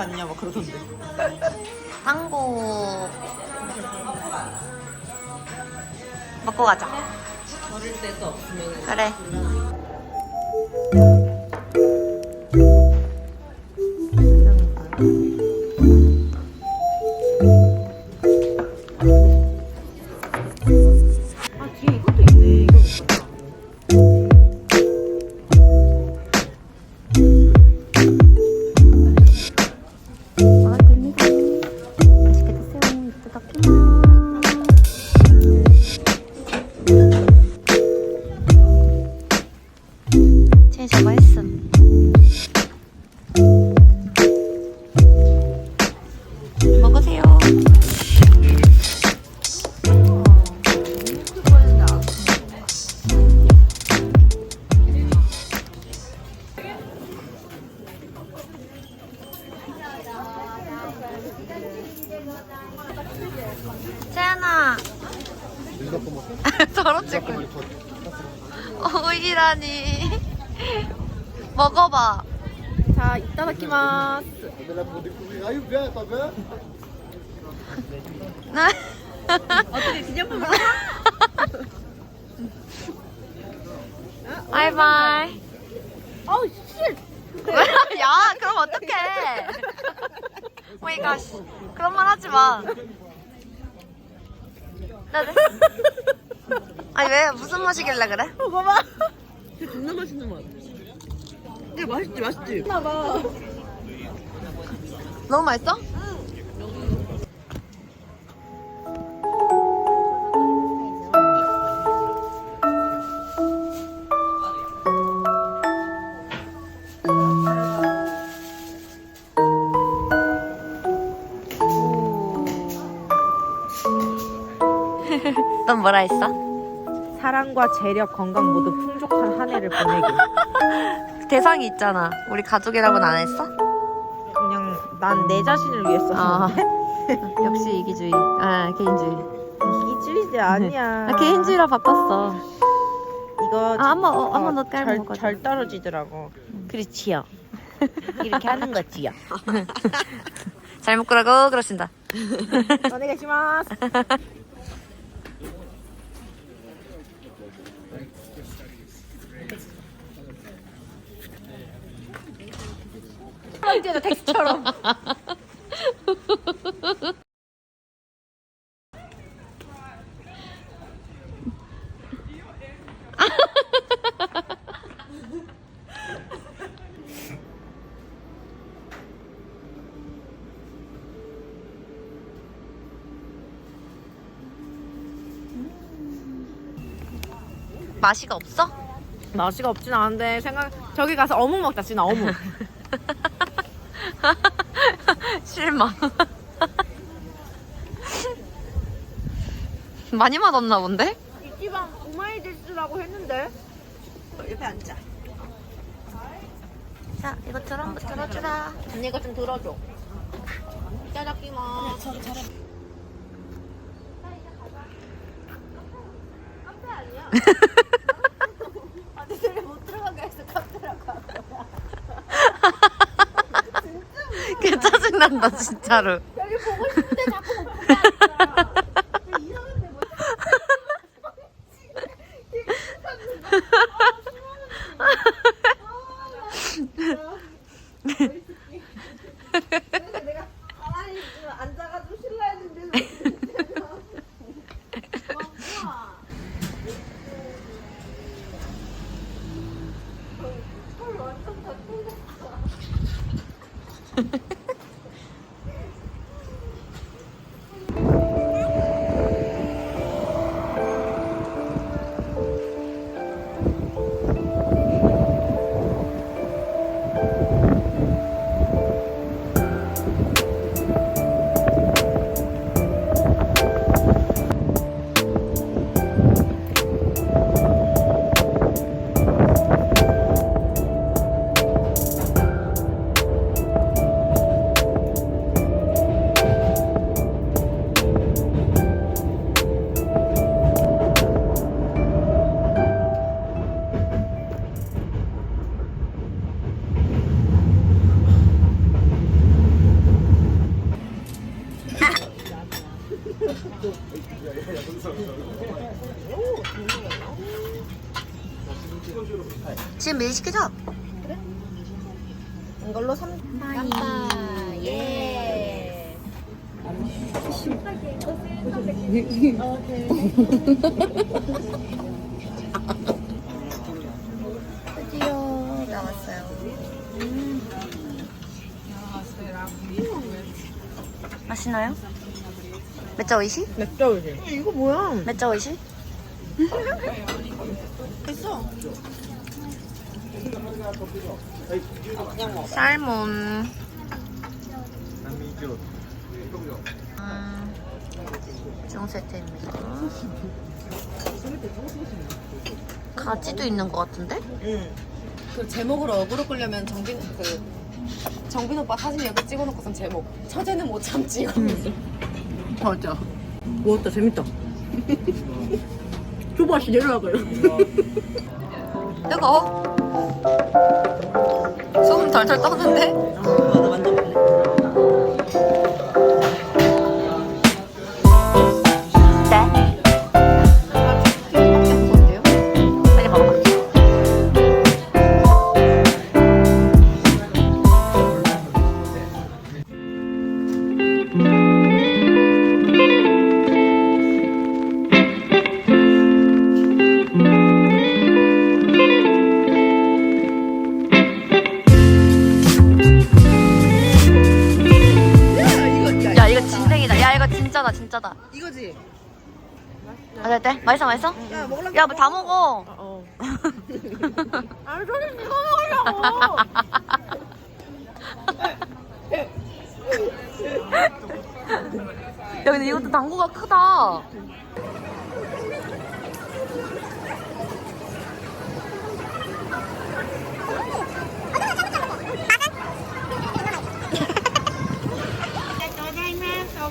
아니냐 막 그러던데. 당고 먹고 가자. 걸을 데도 없으면 그래. 드 먹어봐. 자, 이따다키마스. Ah, bien, t'as peur 어떻게 기념품 바이바이. 어우, 씨. 야, 그럼 어떡해. 오이가 그런 말 하지 마. 나 네. 아니 왜 무슨 맛이길래 그래? 먹어봐. 이거 존나 맛있는 맛. 이게 맛있지, 맛있지. 나봐. 너무 맛있어? 넌 뭐라 했어? 사랑과 재력, 건강 모두 풍족한 한 해를 보내길. 대상이 있잖아. 우리 가족이라고는 안 했어? 그냥 난 내 자신을 위해서. 아, 역시 이기주의. 아, 개인주의. 이기주의지 아니야. 아, 개인주의라 바꿨어. 이거 아, 한번, 어, 한번 더 잘, 깔고 먹어줘. 잘 떨어지더라고. 그렇지요. 이렇게 하는 거지요. 잘 먹으라고 그러신다. 오네가시마스. 이제도 텍스처럼. 맛이가 없어? 맛이가 없진 않은데 생각 저기 가서 어묵 먹자 진아 어묵. 실망. 많이 맛없나 본데? 이 집안 오마이데스라고 했는데. 옆에 앉자. 자, 이거 들어, 들어주라. 언니 이거 좀 들어줘. 짜장기마. 개 짜증난다, 진짜로. 여기 보고 싶은데 자꾸 못 보게 하잖아. 이상한데 뭐. 내가 시키자. 이걸로 3 깜빠. 예. 드디어 나왔어요. 맛있나요? 몇자 오이시? 맥주 오지 이거 뭐야 몇자 오이시? 있어 살몬. 음, 중 세트입니다. 가지도 있는 것 같은데? 그 제목으로 어그로 끌려면 정빈 그 정빈 오빠 사진 옆에 찍어놓고선 제목. 처제는 못 참지 이러면서 맞아. 먹었다 재밌다. 조바씨 내려와봐요 뜨거? 소금 덜덜 떠는데? 진짜다 진짜다. 이거지 아, 네, 네. 맛있어 맛있어? 야 먹으려고 야뭐 다 먹어. 어. 아 저리 이거 먹으려고 야 근데 이것도 당구가 크다. 어